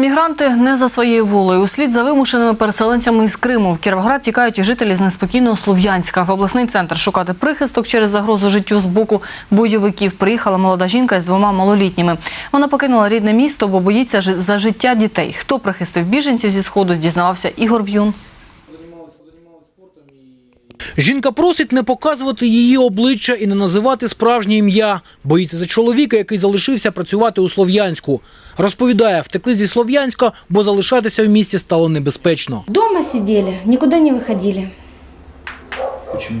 Мігранти не за своєю волею. Услід за вимушеними переселенцями із Криму в Кіровоград тікають і жителі з неспокійного Слов'янська. В обласний центр шукати прихисток через загрозу життю з боку бойовиків приїхала молода жінка із двома малолітніми. Вона покинула рідне місто, бо боїться за життя дітей. Хто прихистив біженців зі сходу, дізнавався Ігор В'юн. Жінка просить не показувати її обличчя і не називати справжнє ім'я. Боїться за чоловіка, який залишився працювати у Слов'янську. Розповідає, втекли зі Слов'янська, бо залишатися в місті стало небезпечно. Дома сиділи, нікуди не виходили. Почему?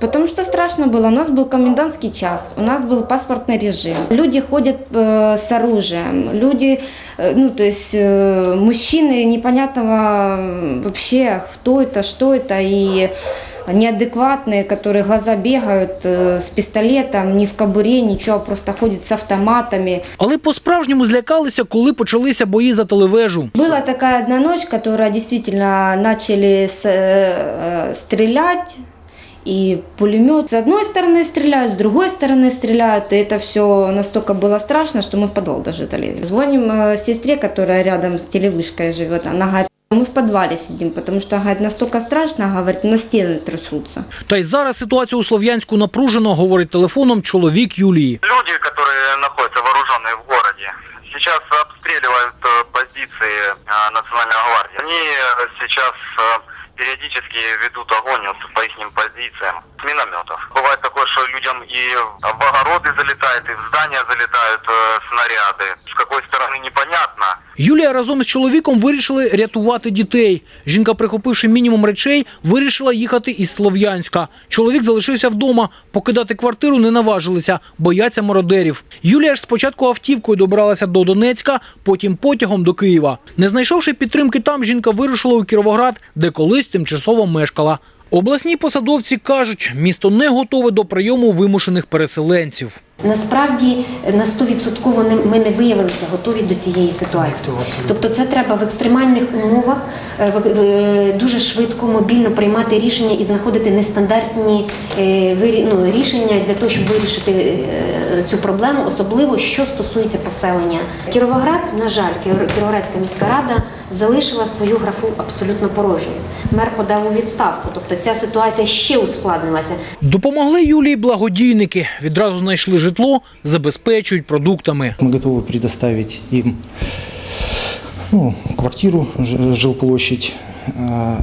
Потому что страшно было. У нас был комендантский час, у нас был паспортный режим. Люди ходят э, с оружием. Люди, э, ну то есть э, мужчины непонятного э, вообще, кто это, что это и неадекватные, которые глаза бегают э, с пистолетом, не в кобуре, ничего, просто ходят с автоматами. Але по-справжньому злякалися, коли почалися бої за телевежу. Была такая одна ночь, которая действительно начали с- э, стрелять. И пулемет с одной стороны стреляют, с другой стороны стреляют. И это все настолько было страшно, что мы в подвал даже залезли. Звоним э, сестре, которая рядом с телевышкой живет. Она говорит, мы в подвале сидим, потому что говорит, настолько страшно, говорит, на стены трясутся. Та й зараз ситуація у Слов'янську напружено, говорить телефоном чоловік Юлії. Люди, которые находятся вооруженные в городе, сейчас обстреливают э, позиции э, Национальной гвардии. Они э, сейчас э, периодически ведут огонь вот по их позициям с минометов. Бывает такое, что людям и в огороды залетают, и в здания залетают э, снаряды. Какой стороны непонятно. Юлія разом з чоловіком вирішили рятувати дітей. Жінка, прихопивши мінімум речей, вирішила їхати із Слов'янська. Чоловік залишився вдома. Покидати квартиру не наважилися, бояться мародерів. Юлія ж спочатку автівкою добралася до Донецька, потім потягом до Києва. Не знайшовши підтримки там, жінка вирушила у Кіровоград, де колись тимчасово мешкала. Обласні посадовці кажуть, місто не готове до прийому вимушених переселенців. Насправді на 100% не- ми не виявилися готові до цієї ситуації. Тобто, це треба в екстремальних умовах е, дуже швидко, мобільно приймати рішення і знаходити нестандартні е, ну, рішення для того, щоб вирішити е, цю проблему, особливо що стосується поселення. Кіровоград, на жаль, Кіро- Кіровоградська міська рада залишила свою графу абсолютно порожньою. Мер подав у відставку, тобто ця ситуація ще ускладнилася. Допомогли Юлії благодійники. Відразу знайшли житло, забезпечують продуктами. Мы готовы предоставить им ну, квартиру, ж- жилплощадь э,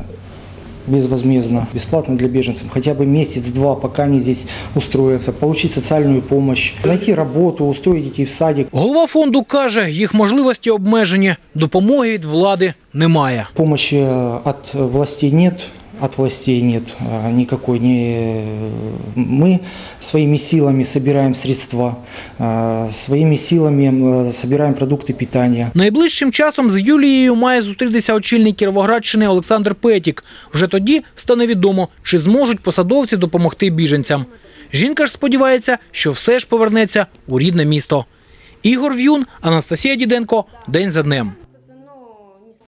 безвозмездно, бесплатно для беженцев, хотя бы месяц-два, пока они здесь устроятся, получить социальную помощь, найти работу, устроить детей в садик. Голова фонду каже, їх можливості обмежені, допомоги від влади немає. Помощи э, от властей нет, от властей нет э, никакой. Не... Мы своими силами собираем средства, э, своими силами э, собираем продукты питания. Найближчим часом з Юлією має зустрітися очільник Кіровоградщини Олександр Петік. Вже тоді стане відомо, чи зможуть посадовці допомогти біженцям. Жінка ж сподівається, що все ж повернеться у рідне місто. Ігор В'юн, Анастасія Діденко. День за днем.